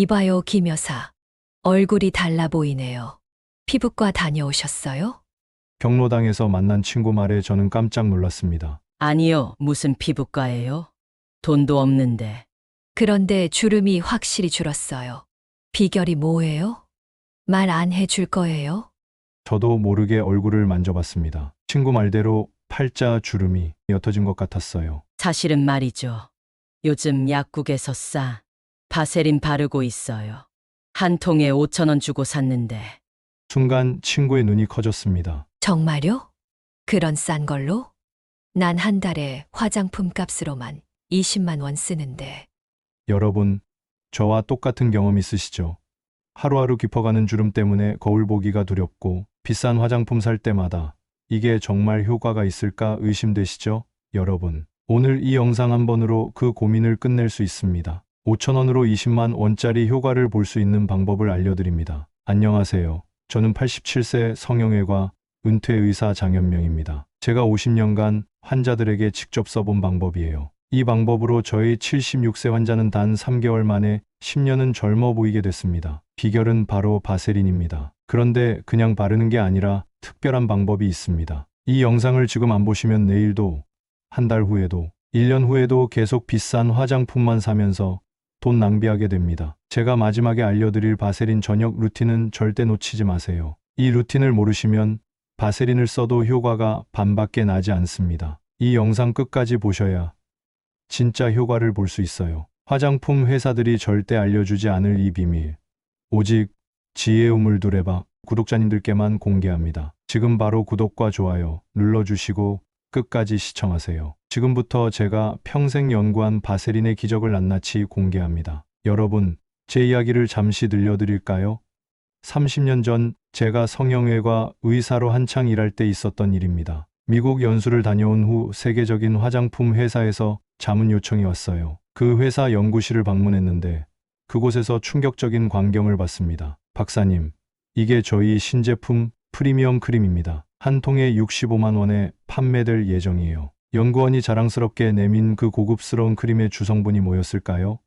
이봐요, 김 여사. 얼굴이 달라 보이네요. 피부과 다녀오셨어요? 경로당에서 만난 친구 말에 저는 깜짝 놀랐습니다. 아니요, 무슨 피부과예요? 돈도 없는데. 그런데 주름이 확실히 줄었어요. 비결이 뭐예요? 말 안 해줄 거예요? 저도 모르게 얼굴을 만져봤습니다. 친구 말대로 팔자 주름이 옅어진 것 같았어요. 사실은 말이죠. 요즘 약국에서 싸 바세린 바르고 있어요. 한 통에 5천 원 주고 샀는데 순간 친구의 눈이 커졌습니다. 정말요? 그런 싼 걸로? 난 한 달에 화장품 값으로만 20만 원 쓰는데. 여러분, 저와 똑같은 경험 있으시죠? 하루하루 깊어가는 주름 때문에 거울 보기가 두렵고 비싼 화장품 살 때마다 이게 정말 효과가 있을까 의심되시죠? 여러분, 오늘 이 영상 한 번으로 그 고민을 끝낼 수 있습니다. 5천원으로 20만 원짜리 효과를 볼 수 있는 방법을 알려드립니다. 안녕하세요. 저는 87세 성형외과 은퇴 의사 장현명입니다. 제가 50년간 환자들에게 직접 써본 방법이에요. 이 방법으로 저희 76세 환자는 단 3개월 만에 10년은 젊어 보이게 됐습니다. 비결은 바로 바세린입니다. 그런데 그냥 바르는 게 아니라 특별한 방법이 있습니다. 이 영상을 지금 안 보시면 내일도, 한 달 후에도, 1년 후에도 계속 비싼 화장품만 사면서 돈 낭비하게 됩니다. 제가 마지막에 알려드릴 바세린 저녁 루틴은 절대 놓치지 마세요. 이 루틴을 모르시면 바세린을 써도 효과가 반밖에 나지 않습니다. 이 영상 끝까지 보셔야 진짜 효과를 볼 수 있어요. 화장품 회사들이 절대 알려주지 않을 이 비밀. 오직 지혜의 우물 두레박 구독자님들께만 공개합니다. 지금 바로 구독과 좋아요 눌러주시고 끝까지 시청하세요. 지금부터 제가 평생 연구한 바세린의 기적을 낱낱이 공개합니다. 여러분, 제 이야기를 잠시 들려드릴까요? 30년 전 제가 성형외과 의사로 한창 일할 때 있었던 일입니다. 미국 연수를 다녀온 후 세계적인 화장품 회사에서 자문 요청이 왔어요. 그 회사 연구실을 방문했는데 그곳에서 충격적인 광경을 봤습니다. 박사님, 이게 저희 신제품 프리미엄 크림입니다. 한 통에 65만 원에 판매될 예정이에요. 연구원이 자랑스럽게 내민 그 고급스러운 크림의 주성분이 뭐였을까요?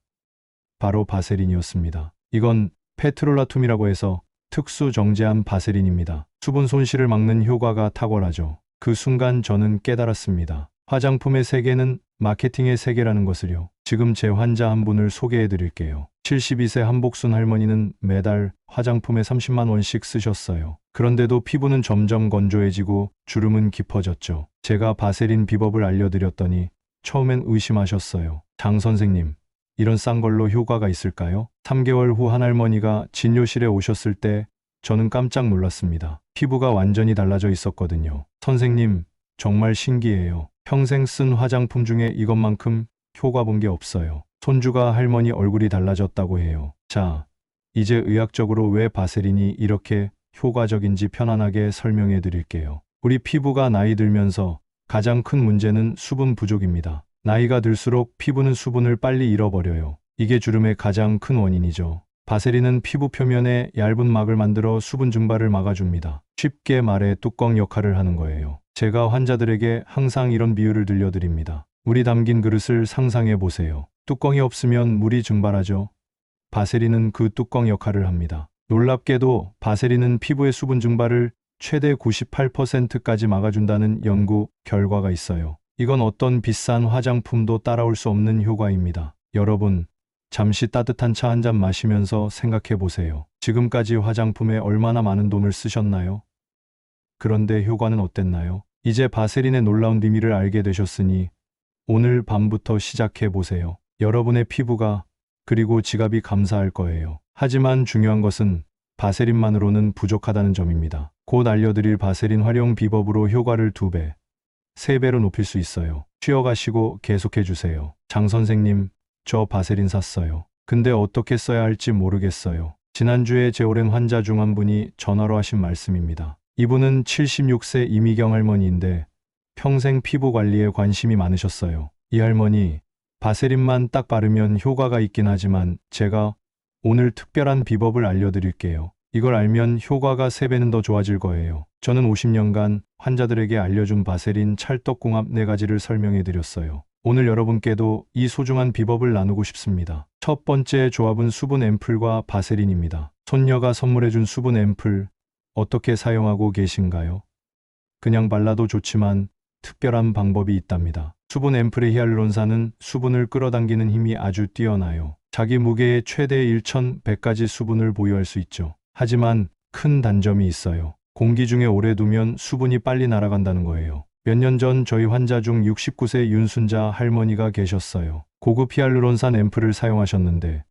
바로 바세린이었습니다. 이건 페트롤라툼이라고 해서 특수 정제한 바세린입니다. 수분 손실을 막는 효과가 탁월하죠. 그 순간 저는 깨달았습니다. 화장품의 세계는 마케팅의 세계라는 것을요. 지금 제 환자 한 분을 소개해 드릴게요. 72세 한복순 할머니는 매달 화장품에 30만 원씩 쓰셨어요. 그런데도 피부는 점점 건조해지고 주름은 깊어졌죠. 제가 바세린 비법을 알려드렸더니 처음엔 의심하셨어요. 장 선생님, 이런 싼 걸로 효과가 있을까요? 3개월 후 한 할머니가 진료실에 오셨을 때 저는 깜짝 놀랐습니다. 피부가 완전히 달라져 있었거든요. 선생님, 정말 신기해요. 평생 쓴 화장품 중에 이것만큼 효과 본 게 없어요. 손주가 할머니 얼굴이 달라졌다고 해요. 자, 이제 의학적으로 왜 바세린이 이렇게 효과적인지 편안하게 설명해 드릴게요. 우리 피부가 나이 들면서 가장 큰 문제는 수분 부족입니다. 나이가 들수록 피부는 수분을 빨리 잃어버려요. 이게 주름의 가장 큰 원인이죠. 바세린은 피부 표면에 얇은 막을 만들어 수분 증발을 막아줍니다. 쉽게 말해 뚜껑 역할을 하는 거예요. 제가 환자들에게 항상 이런 비유를 들려드립니다. 물이 담긴 그릇을 상상해 보세요. 뚜껑이 없으면 물이 증발하죠. 바세린은 그 뚜껑 역할을 합니다. 놀랍게도 바세린은 피부의 수분 증발을 최대 98%까지 막아준다는 연구 결과가 있어요. 이건 어떤 비싼 화장품도 따라올 수 없는 효과입니다. 여러분, 잠시 따뜻한 차 한 잔 마시면서 생각해 보세요. 지금까지 화장품에 얼마나 많은 돈을 쓰셨나요? 그런데 효과는 어땠나요? 이제 바세린의 놀라운 비밀을 알게 되셨으니 오늘 밤부터 시작해 보세요. 여러분의 피부가 그리고 지갑이 감사할 거예요. 하지만 중요한 것은 바세린만으로는 부족하다는 점입니다. 곧 알려드릴 바세린 활용 비법으로 효과를 2배, 3배로 높일 수 있어요. 쉬어가시고 계속해 주세요. 장 선생님, 저 바세린 샀어요. 근데 어떻게 써야 할지 모르겠어요. 지난주에 제 오랜 환자 중 한 분이 전화로 하신 말씀입니다. 이분은 76세 이미경 할머니인데 평생 피부 관리에 관심이 많으셨어요. 이 할머니, 바세린만 딱 바르면 효과가 있긴 하지만 제가 오늘 특별한 비법을 알려드릴게요. 이걸 알면 효과가 3배는 더 좋아질 거예요. 저는 50년간 환자들에게 알려준 바세린 찰떡궁합 4가지를 설명해 드렸어요. 오늘 여러분께도 이 소중한 비법을 나누고 싶습니다. 첫 번째 조합은 수분 앰플과 바세린입니다. 손녀가 선물해준 수분 앰플 어떻게 사용하고 계신가요? 그냥 발라도 좋지만 특별한 방법이 있답니다. 수분 앰플의 히알루론산은 수분을 끌어당기는 힘이 아주 뛰어나요. 자기 무게의 최대 1,100가지 수분을 보유할 수 있죠. 하지만 큰 단점이 있어요. 공기 중에 오래 두면 수분이 빨리 날아간다는 거예요. 몇 년 전 저희 환자 중 69세 윤순자 할머니가 계셨어요. 고급 히알루론산 앰플을 사용하셨는데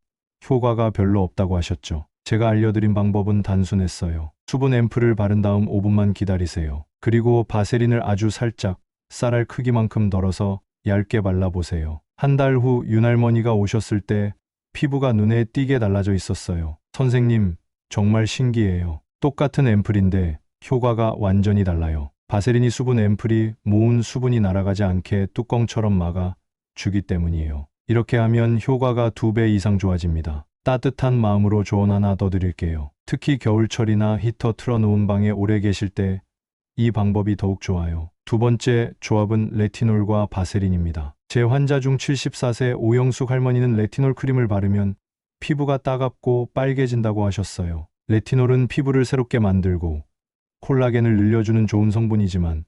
효과가 별로 없다고 하셨죠. 제가 알려드린 방법은 단순했어요. 수분 앰플을 바른 다음 5분만 기다리세요. 그리고 바세린을 아주 살짝 쌀알 크기만큼 덜어서 얇게 발라보세요. 한 달 후 윤할머니가 오셨을 때 피부가 눈에 띄게 달라져 있었어요. 선생님, 정말 신기해요. 똑같은 앰플인데 효과가 완전히 달라요. 바세린이 수분 앰플이 모은 수분이 날아가지 않게 뚜껑처럼 막아 주기 때문이에요. 이렇게 하면 효과가 두 배 이상 좋아집니다. 따뜻한 마음으로 조언 하나 더 드릴게요. 특히 겨울철이나 히터 틀어놓은 방에 오래 계실 때 이 방법이 더욱 좋아요. 두 번째 조합은 레티놀과 바세린입니다. 제 환자 중 74세 오영숙 할머니는 레티놀 크림을 바르면 피부가 따갑고 빨개진다고 하셨어요. 레티놀은 피부를 새롭게 만들고 콜라겐을 늘려주는 좋은 성분이지만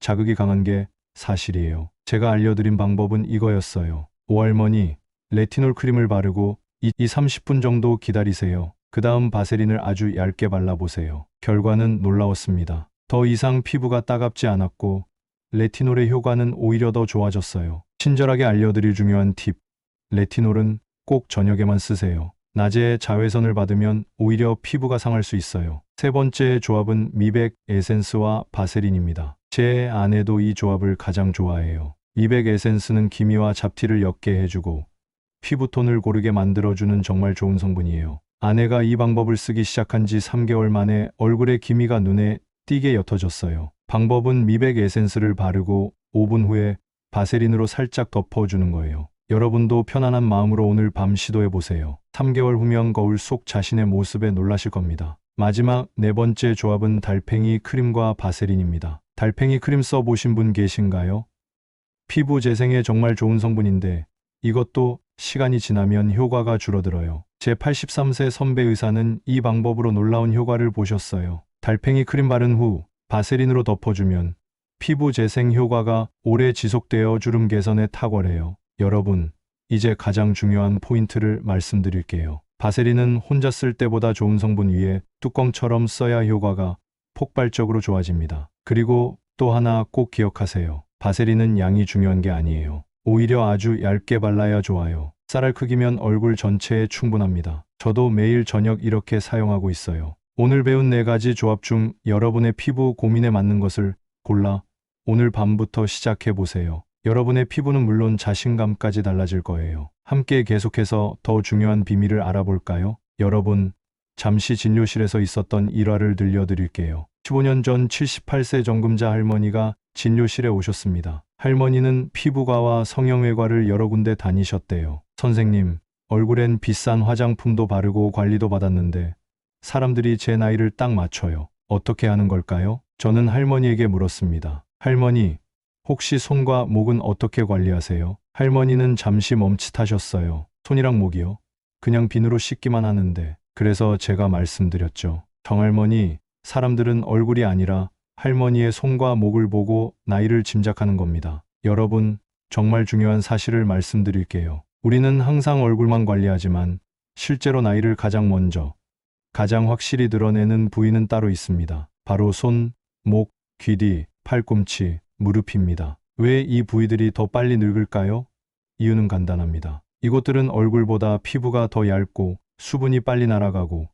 자극이 강한 게 사실이에요. 제가 알려드린 방법은 이거였어요. 오할머니, 레티놀 크림을 바르고 2, 30분 정도 기다리세요. 그 다음 바세린을 아주 얇게 발라보세요. 결과는 놀라웠습니다. 더 이상 피부가 따갑지 않았고 레티놀의 효과는 오히려 더 좋아졌어요. 친절하게 알려드릴 중요한 팁. 레티놀은 꼭 저녁에만 쓰세요. 낮에 자외선을 받으면 오히려 피부가 상할 수 있어요. 세 번째 조합은 미백 에센스와 바세린입니다. 제 아내도 이 조합을 가장 좋아해요. 미백 에센스는 기미와 잡티를 옅게 해주고 피부톤을 고르게 만들어주는 정말 좋은 성분이에요. 아내가 이 방법을 쓰기 시작한 지 3개월 만에 얼굴에 기미가 눈에 띄게 옅어졌어요. 방법은 미백 에센스를 바르고 5분 후에 바세린으로 살짝 덮어주는 거예요. 여러분도 편안한 마음으로 오늘 밤 시도해 보세요. 3개월 후면 거울 속 자신의 모습에 놀라실 겁니다. 마지막 네 번째 조합은 달팽이 크림과 바세린입니다. 달팽이 크림 써보신 분 계신가요? 피부 재생에 정말 좋은 성분인데 이것도 시간이 지나면 효과가 줄어들어요. 제 83세 선배 의사는 이 방법으로 놀라운 효과를 보셨어요. 달팽이 크림 바른 후 바세린으로 덮어주면 피부 재생 효과가 오래 지속되어 주름 개선에 탁월해요. 여러분, 이제 가장 중요한 포인트를 말씀드릴게요. 바세린은 혼자 쓸 때보다 좋은 성분 위에 뚜껑처럼 써야 효과가 폭발적으로 좋아집니다. 그리고 또 하나 꼭 기억하세요. 바세린은 양이 중요한 게 아니에요. 오히려 아주 얇게 발라야 좋아요. 쌀알 크기면 얼굴 전체에 충분합니다. 저도 매일 저녁 이렇게 사용하고 있어요. 오늘 배운 네 가지 조합 중 여러분의 피부 고민에 맞는 것을 골라 오늘 밤부터 시작해 보세요. 여러분의 피부는 물론 자신감까지 달라질 거예요. 함께 계속해서 더 중요한 비밀을 알아볼까요? 여러분, 잠시 진료실에서 있었던 일화를 들려드릴게요. 15년 전 78세 정금자 할머니가 진료실에 오셨습니다. 할머니는 피부과와 성형외과를 여러 군데 다니셨대요. 선생님, 얼굴엔 비싼 화장품도 바르고 관리도 받았는데 사람들이 제 나이를 딱 맞춰요. 어떻게 하는 걸까요? 저는 할머니에게 물었습니다. 할머니, 혹시 손과 목은 어떻게 관리하세요? 할머니는 잠시 멈칫하셨어요. 손이랑 목이요? 그냥 비누로 씻기만 하는데. 그래서 제가 말씀드렸죠. 정할머니, 사람들은 얼굴이 아니라 할머니의 손과 목을 보고 나이를 짐작하는 겁니다. 여러분, 정말 중요한 사실을 말씀드릴게요. 우리는 항상 얼굴만 관리하지만 실제로 나이를 가장 먼저, 가장 확실히 드러내는 부위는 따로 있습니다. 바로 손, 목, 귀 뒤, 팔꿈치, 무릎입니다. 왜 이 부위들이 더 빨리 늙을까요? 이유는 간단합니다. 이곳들은 얼굴보다 피부가 더 얇고 수분이 빨리 날아가고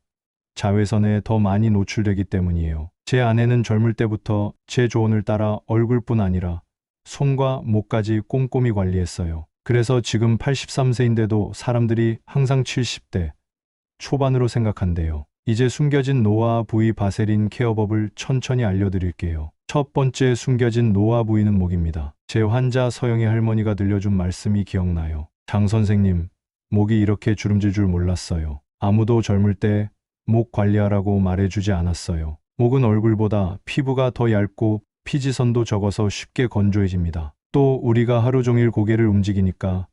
자외선에 더 많이 노출되기 때문이에요. 제 아내는 젊을 때부터 제 조언을 따라 얼굴뿐 아니라 손과 목까지 꼼꼼히 관리했어요. 그래서 지금 83세인데도 사람들이 항상 70대 초반으로 생각한대요. 이제 숨겨진 노화 부위 바세린 케어법을 천천히 알려드릴게요. 첫 번째 숨겨진 노화 부위는 목입니다. 제 환자 서영의 할머니가 들려준 말씀이 기억나요. 장 선생님, 목이 이렇게 주름질 줄 몰랐어요. 아무도 젊을 때 목 관리하라고 말해주지 않았어요. 목은 얼굴보다 피부가 더 얇고 피지선도 적어서 쉽게 건조해집니다. 또 우리가 하루 종일 고개를 움직이니까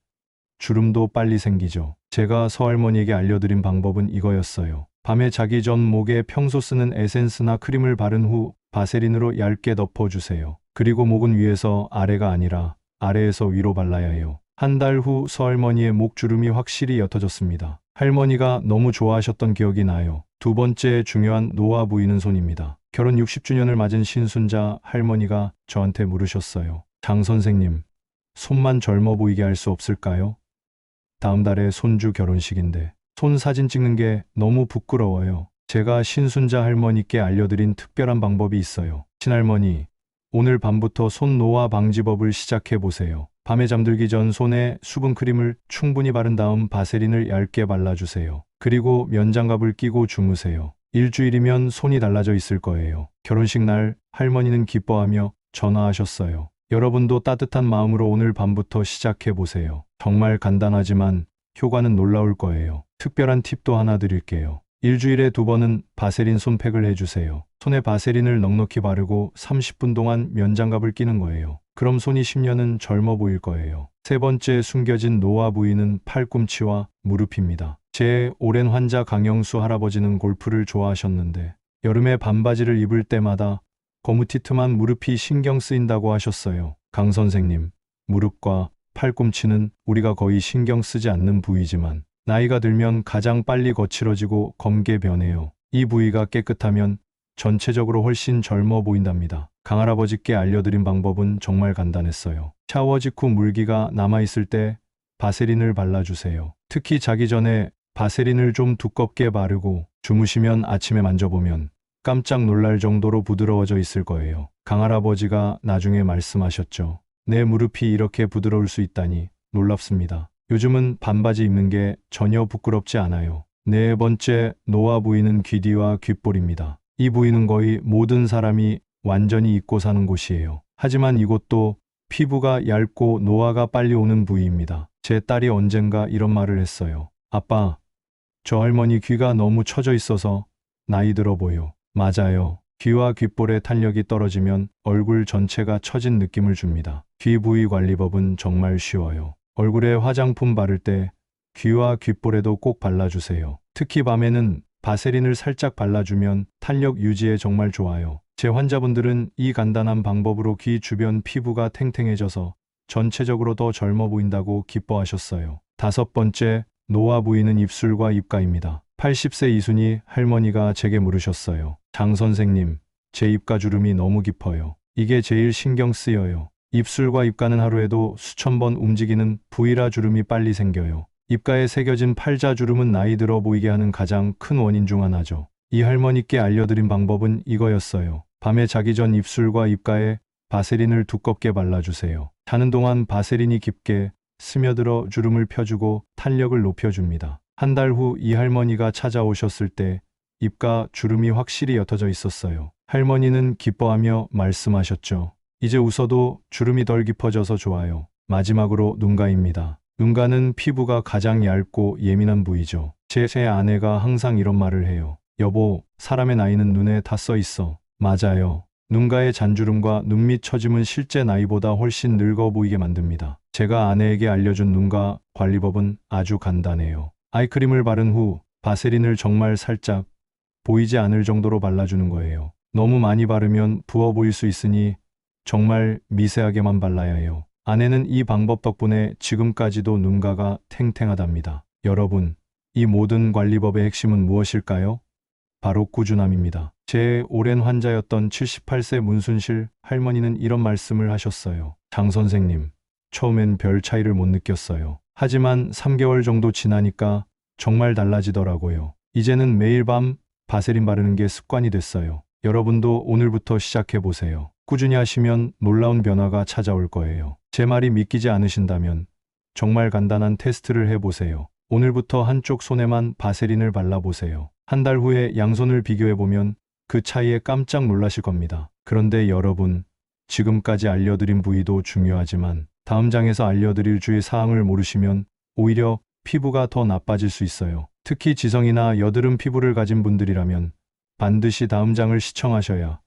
주름도 빨리 생기죠. 제가 서할머니에게 알려드린 방법은 이거였어요. 밤에 자기 전 목에 평소 쓰는 에센스나 크림을 바른 후 바세린으로 얇게 덮어주세요. 그리고 목은 위에서 아래가 아니라 아래에서 위로 발라야 해요. 한 달 후 서할머니의 목 주름이 확실히 옅어졌습니다. 할머니가 너무 좋아하셨던 기억이 나요. 두 번째 중요한 노화 부위는 손입니다. 결혼 60주년을 맞은 신순자 할머니가 저한테 물으셨어요. 장 선생님, 손만 젊어 보이게 할 수 없을까요? 다음 달에 손주 결혼식인데 손 사진 찍는 게 너무 부끄러워요. 제가 신순자 할머니께 알려드린 특별한 방법이 있어요. 친할머니, 오늘 밤부터 손 노화 방지법을 시작해 보세요. 밤에 잠들기 전 손에 수분 크림을 충분히 바른 다음 바세린을 얇게 발라주세요. 그리고 면장갑을 끼고 주무세요. 일주일이면 손이 달라져 있을 거예요. 결혼식 날 할머니는 기뻐하며 전화하셨어요. 여러분도 따뜻한 마음으로 오늘 밤부터 시작해 보세요. 정말 간단하지만 효과는 놀라울 거예요. 특별한 팁도 하나 드릴게요. 일주일에 두 번은 바세린 손팩을 해주세요. 손에 바세린을 넉넉히 바르고 30분 동안 면장갑을 끼는 거예요. 그럼 손이 10년은 젊어 보일 거예요. 세 번째 숨겨진 노화 부위는 팔꿈치와 무릎입니다. 제 오랜 환자 강영수 할아버지는 골프를 좋아하셨는데 여름에 반바지를 입을 때마다 거무튀트만 무릎이 신경 쓰인다고 하셨어요. 강 선생님, 무릎과 팔꿈치는 우리가 거의 신경 쓰지 않는 부위지만 나이가 들면 가장 빨리 거칠어지고 검게 변해요. 이 부위가 깨끗하면 전체적으로 훨씬 젊어 보인답니다. 강할아버지께 알려드린 방법은 정말 간단했어요. 샤워 직후 물기가 남아있을 때 바세린을 발라주세요. 특히 자기 전에 바세린을 좀 두껍게 바르고 주무시면 아침에 만져보면 깜짝 놀랄 정도로 부드러워져 있을 거예요. 강할아버지가 나중에 말씀하셨죠. 내 무릎이 이렇게 부드러울 수 있다니 놀랍습니다. 요즘은 반바지 입는 게 전혀 부끄럽지 않아요. 네 번째 노화 부위는 귀뒤와 귓볼입니다. 이 부위는 거의 모든 사람이 완전히 잊고 사는 곳이에요. 하지만 이곳도 피부가 얇고 노화가 빨리 오는 부위입니다. 제 딸이 언젠가 이런 말을 했어요. 아빠, 저 할머니 귀가 너무 처져 있어서 나이 들어 보여. 맞아요. 귀와 귓볼의 탄력이 떨어지면 얼굴 전체가 처진 느낌을 줍니다. 귀 부위 관리법은 정말 쉬워요. 얼굴에 화장품 바를 때 귀와 귓볼에도 꼭 발라주세요. 특히 밤에는 바세린을 살짝 발라주면 탄력 유지에 정말 좋아요. 제 환자분들은 이 간단한 방법으로 귀 주변 피부가 탱탱해져서 전체적으로 더 젊어 보인다고 기뻐하셨어요. 다섯 번째, 노화 부위는 입술과 입가입니다. 80세 이순이 할머니가 제게 물으셨어요. 장 선생님, 제 입가 주름이 너무 깊어요. 이게 제일 신경 쓰여요. 입술과 입가는 하루에도 수천 번 움직이는 부위라 주름이 빨리 생겨요. 입가에 새겨진 팔자 주름은 나이 들어 보이게 하는 가장 큰 원인 중 하나죠. 이 할머니께 알려드린 방법은 이거였어요. 밤에 자기 전 입술과 입가에 바세린을 두껍게 발라주세요. 자는 동안 바세린이 깊게 스며들어 주름을 펴주고 탄력을 높여줍니다. 한 달 후 이 할머니가 찾아오셨을 때 입가 주름이 확실히 옅어져 있었어요. 할머니는 기뻐하며 말씀하셨죠. 이제 웃어도 주름이 덜 깊어져서 좋아요. 마지막으로 눈가입니다. 눈가는 피부가 가장 얇고 예민한 부위죠. 제, 제 아내가 항상 이런 말을 해요. 여보, 사람의 나이는 눈에 다 써 있어. 맞아요. 눈가의 잔주름과 눈밑 처짐은 실제 나이보다 훨씬 늙어 보이게 만듭니다. 제가 아내에게 알려준 눈가 관리법은 아주 간단해요. 아이크림을 바른 후 바세린을 정말 살짝 보이지 않을 정도로 발라주는 거예요. 너무 많이 바르면 부어 보일 수 있으니 정말 미세하게만 발라야 해요. 아내는 이 방법 덕분에 지금까지도 눈가가 탱탱하답니다. 여러분, 이 모든 관리법의 핵심은 무엇일까요? 바로 꾸준함입니다. 제 오랜 환자였던 78세 문순실 할머니는 이런 말씀을 하셨어요. 장 선생님, 처음엔 별 차이를 못 느꼈어요. 하지만 3개월 정도 지나니까 정말 달라지더라고요. 이제는 매일 밤 바세린 바르는 게 습관이 됐어요. 여러분도 오늘부터 시작해 보세요. 꾸준히 하시면 놀라운 변화가 찾아올 거예요. 제 말이 믿기지 않으신다면 정말 간단한 테스트를 해보세요. 오늘부터 한쪽 손에만 바세린을 발라보세요. 한 달 후에 양손을 비교해보면 그 차이에 깜짝 놀라실 겁니다. 그런데 여러분, 지금까지 알려드린 부위도 중요하지만 다음 장에서 알려드릴 주의 사항을 모르시면 오히려 피부가 더 나빠질 수 있어요. 특히 지성이나 여드름 피부를 가진 분들이라면 반드시 다음 장을 시청하셔야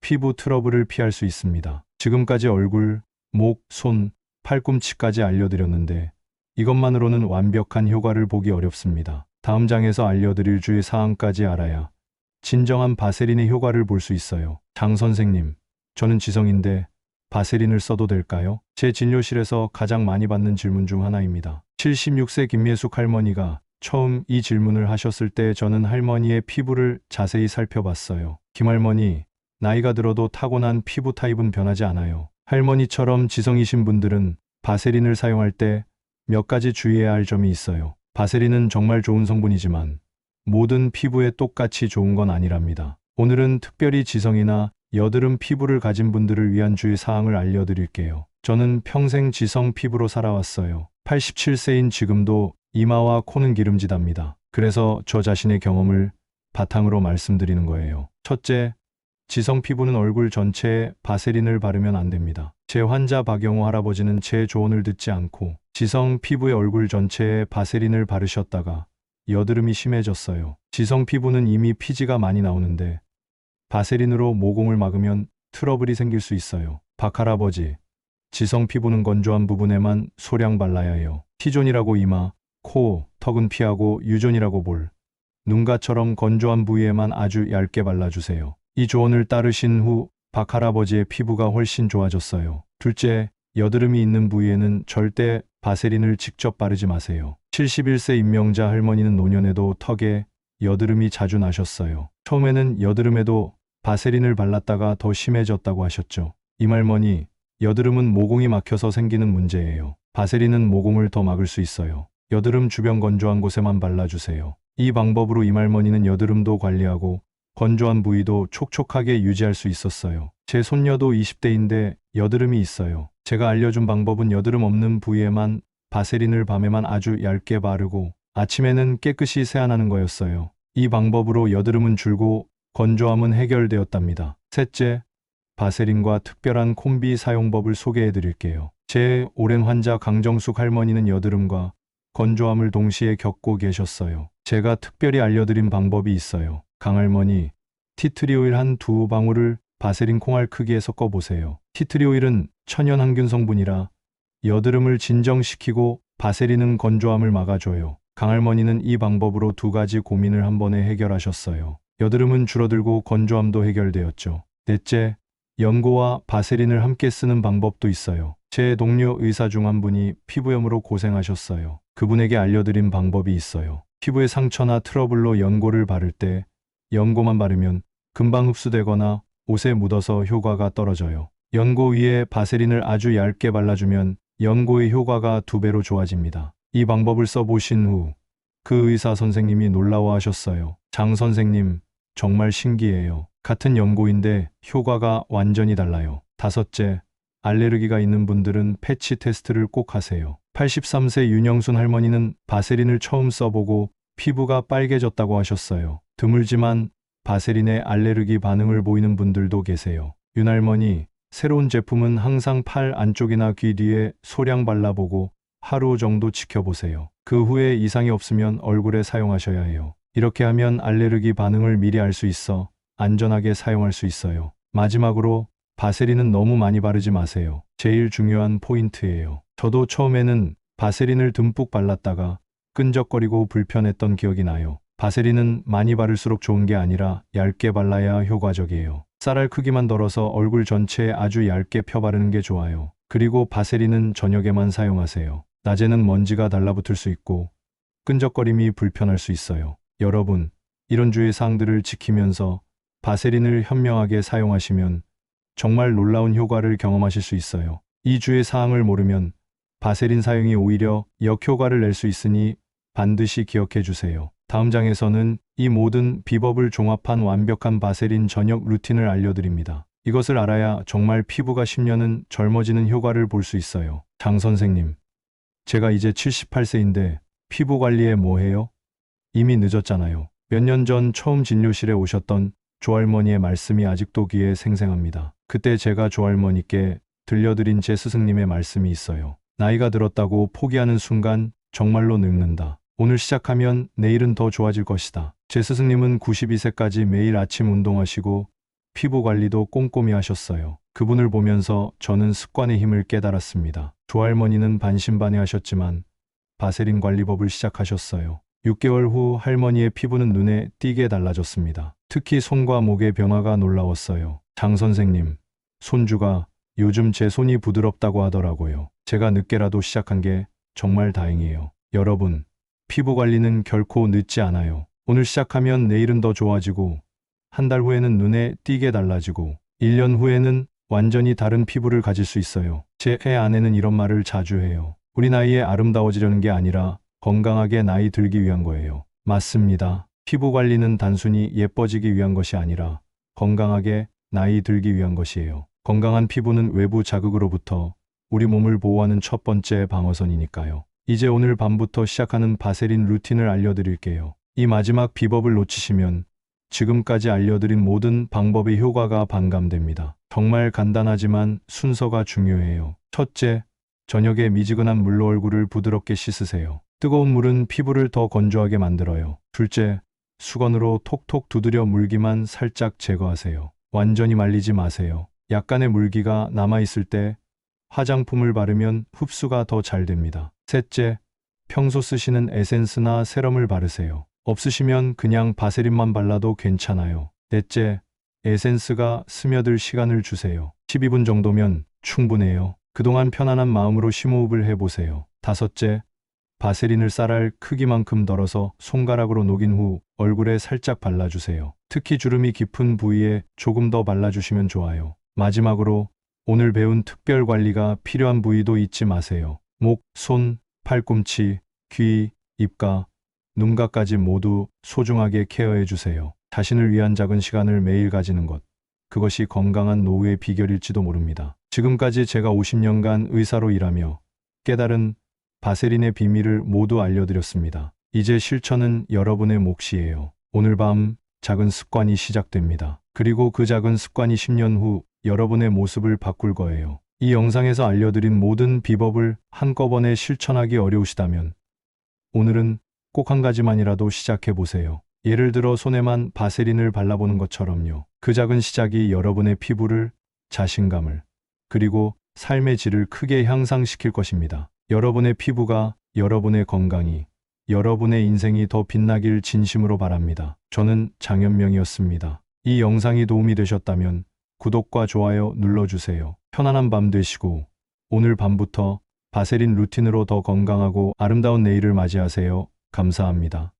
피부 트러블을 피할 수 있습니다. 지금까지 얼굴, 목, 손, 팔꿈치까지 알려드렸는데 이것만으로는 완벽한 효과를 보기 어렵습니다. 다음 장에서 알려드릴 주의 사항까지 알아야 진정한 바세린의 효과를 볼 수 있어요. 장 선생님, 저는 지성인데 바세린을 써도 될까요? 제 진료실에서 가장 많이 받는 질문 중 하나입니다. 76세 김예숙 할머니가 처음 이 질문을 하셨을 때 저는 할머니의 피부를 자세히 살펴봤어요. 김할머니, 나이가 들어도 타고난 피부 타입은 변하지 않아요. 할머니처럼 지성이신 분들은 바세린을 사용할 때 몇 가지 주의해야 할 점이 있어요. 바세린은 정말 좋은 성분이지만 모든 피부에 똑같이 좋은 건 아니랍니다. 오늘은 특별히 지성이나 여드름 피부를 가진 분들을 위한 주의 사항을 알려드릴게요. 저는 평생 지성 피부로 살아왔어요. 87세인 지금도 이마와 코는 기름지답니다. 그래서 저 자신의 경험을 바탕으로 말씀드리는 거예요. 첫째, 지성 피부는 얼굴 전체에 바세린을 바르면 안 됩니다. 제 환자 박영호 할아버지는 제 조언을 듣지 않고 지성 피부의 얼굴 전체에 바세린을 바르셨다가 여드름이 심해졌어요. 지성 피부는 이미 피지가 많이 나오는데 바세린으로 모공을 막으면 트러블이 생길 수 있어요. 박 할아버지, 지성 피부는 건조한 부분에만 소량 발라야 해요. T존이라고 이마, 코, 턱은 피하고 U존이라고 볼, 눈가처럼 건조한 부위에만 아주 얇게 발라주세요. 이 조언을 따르신 후 박 할아버지의 피부가 훨씬 좋아졌어요. 둘째, 여드름이 있는 부위에는 절대 바세린을 직접 바르지 마세요. 71세 임명자 할머니는 노년에도 턱에 여드름이 자주 나셨어요. 처음에는 여드름에도 바세린을 발랐다가 더 심해졌다고 하셨죠. 이말머니, 여드름은 모공이 막혀서 생기는 문제예요. 바세린은 모공을 더 막을 수 있어요. 여드름 주변 건조한 곳에만 발라주세요. 이 방법으로 이말머니는 여드름도 관리하고 건조한 부위도 촉촉하게 유지할 수 있었어요. 제 손녀도 20대인데 여드름이 있어요. 제가 알려준 방법은 여드름 없는 부위에만 바세린을 밤에만 아주 얇게 바르고 아침에는 깨끗이 세안하는 거였어요. 이 방법으로 여드름은 줄고 건조함은 해결되었답니다. 셋째, 바세린과 특별한 콤비 사용법을 소개해 드릴게요. 제 오랜 환자 강정숙 할머니는 여드름과 건조함을 동시에 겪고 계셨어요. 제가 특별히 알려드린 방법이 있어요. 강할머니, 티트리 오일 한 두 방울을 바세린 콩알 크기에 섞어 보세요. 티트리 오일은 천연 항균 성분이라 여드름을 진정시키고 바세린은 건조함을 막아줘요. 강할머니는 이 방법으로 두 가지 고민을 한 번에 해결하셨어요. 여드름은 줄어들고 건조함도 해결되었죠. 넷째, 연고와 바세린을 함께 쓰는 방법도 있어요. 제 동료 의사 중 한 분이 피부염으로 고생하셨어요. 그분에게 알려드린 방법이 있어요. 피부에 상처나 트러블로 연고를 바를 때 연고만 바르면 금방 흡수되거나 옷에 묻어서 효과가 떨어져요. 연고 위에 바세린을 아주 얇게 발라주면 연고의 효과가 두 배로 좋아집니다. 이 방법을 써보신 후 그 의사 선생님이 놀라워하셨어요. 장 선생님, 정말 신기해요. 같은 연고인데 효과가 완전히 달라요. 다섯째, 알레르기가 있는 분들은 패치 테스트를 꼭 하세요. 83세 윤영순 할머니는 바세린을 처음 써보고 피부가 빨개졌다고 하셨어요. 드물지만 바세린에 알레르기 반응을 보이는 분들도 계세요. 윤 할머니, 새로운 제품은 항상 팔 안쪽이나 귀 뒤에 소량 발라보고 하루 정도 지켜보세요. 그 후에 이상이 없으면 얼굴에 사용하셔야 해요. 이렇게 하면 알레르기 반응을 미리 알 수 있어 안전하게 사용할 수 있어요. 마지막으로 바세린은 너무 많이 바르지 마세요. 제일 중요한 포인트예요. 저도 처음에는 바세린을 듬뿍 발랐다가 끈적거리고 불편했던 기억이 나요. 바세린은 많이 바를수록 좋은 게 아니라 얇게 발라야 효과적이에요. 쌀알 크기만 덜어서 얼굴 전체에 아주 얇게 펴 바르는 게 좋아요. 그리고 바세린은 저녁에만 사용하세요. 낮에는 먼지가 달라붙을 수 있고 끈적거림이 불편할 수 있어요. 여러분, 이런 주의 사항들을 지키면서 바세린을 현명하게 사용하시면 정말 놀라운 효과를 경험하실 수 있어요. 이 주의 사항을 모르면 바세린 사용이 오히려 역효과를 낼 수 있으니 반드시 기억해 주세요. 다음 장에서는 이 모든 비법을 종합한 완벽한 바세린 저녁 루틴을 알려드립니다. 이것을 알아야 정말 피부가 10년은 젊어지는 효과를 볼 수 있어요. 장 선생님, 제가 이제 78세인데 피부 관리에 뭐 해요? 이미 늦었잖아요. 몇 년 전 처음 진료실에 오셨던 조할머니의 말씀이 아직도 귀에 생생합니다. 그때 제가 조할머니께 들려드린 제 스승님의 말씀이 있어요. 나이가 들었다고 포기하는 순간 정말로 늙는다. 오늘 시작하면 내일은 더 좋아질 것이다. 제 스승님은 92세까지 매일 아침 운동하시고 피부 관리도 꼼꼼히 하셨어요. 그분을 보면서 저는 습관의 힘을 깨달았습니다. 조할머니는 반신반의 하셨지만 바세린 관리법을 시작하셨어요. 6개월 후 할머니의 피부는 눈에 띄게 달라졌습니다. 특히 손과 목의 변화가 놀라웠어요. 장 선생님, 손주가 요즘 제 손이 부드럽다고 하더라고요. 제가 늦게라도 시작한 게 정말 다행이에요. 여러분, 피부 관리는 결코 늦지 않아요. 오늘 시작하면 내일은 더 좋아지고, 한 달 후에는 눈에 띄게 달라지고, 1년 후에는 완전히 다른 피부를 가질 수 있어요. 제 애 아내는 이런 말을 자주 해요. 우리 나이에 아름다워지려는 게 아니라 건강하게 나이 들기 위한 거예요. 맞습니다. 피부 관리는 단순히 예뻐지기 위한 것이 아니라 건강하게 나이 들기 위한 것이에요. 건강한 피부는 외부 자극으로부터 우리 몸을 보호하는 첫 번째 방어선이니까요. 이제 오늘 밤부터 시작하는 바세린 루틴을 알려드릴게요. 이 마지막 비법을 놓치시면 지금까지 알려드린 모든 방법의 효과가 반감됩니다. 정말 간단하지만 순서가 중요해요. 첫째, 저녁에 미지근한 물로 얼굴을 부드럽게 씻으세요. 뜨거운 물은 피부를 더 건조하게 만들어요. 둘째, 수건으로 톡톡 두드려 물기만 살짝 제거하세요. 완전히 말리지 마세요. 약간의 물기가 남아있을 때 화장품을 바르면 흡수가 더 잘 됩니다. 셋째, 평소 쓰시는 에센스나 세럼을 바르세요. 없으시면 그냥 바세린만 발라도 괜찮아요. 넷째, 에센스가 스며들 시간을 주세요. 12분 정도면 충분해요. 그동안 편안한 마음으로 심호흡을 해보세요. 다섯째, 바세린을 쌀알 크기만큼 덜어서 손가락으로 녹인 후 얼굴에 살짝 발라주세요. 특히 주름이 깊은 부위에 조금 더 발라주시면 좋아요. 마지막으로 오늘 배운 특별 관리가 필요한 부위도 잊지 마세요. 목, 손, 팔꿈치, 귀, 입가, 눈가까지 모두 소중하게 케어해 주세요. 자신을 위한 작은 시간을 매일 가지는 것. 그것이 건강한 노후의 비결일지도 모릅니다. 지금까지 제가 50년간 의사로 일하며 깨달은 바세린의 비밀을 모두 알려드렸습니다. 이제 실천은 여러분의 몫이에요. 오늘 밤 작은 습관이 시작됩니다. 그리고 그 작은 습관이 10년 후 여러분의 모습을 바꿀 거예요. 이 영상에서 알려드린 모든 비법을 한꺼번에 실천하기 어려우시다면 오늘은 꼭 한 가지만이라도 시작해 보세요. 예를 들어 손에만 바세린을 발라보는 것처럼요. 그 작은 시작이 여러분의 피부를, 자신감을, 그리고 삶의 질을 크게 향상시킬 것입니다. 여러분의 피부가, 여러분의 건강이, 여러분의 인생이 더 빛나길 진심으로 바랍니다. 저는 장현명이었습니다. 이 영상이 도움이 되셨다면 구독과 좋아요 눌러주세요. 편안한 밤 되시고 오늘 밤부터 바세린 루틴으로 더 건강하고 아름다운 내일을 맞이하세요. 감사합니다.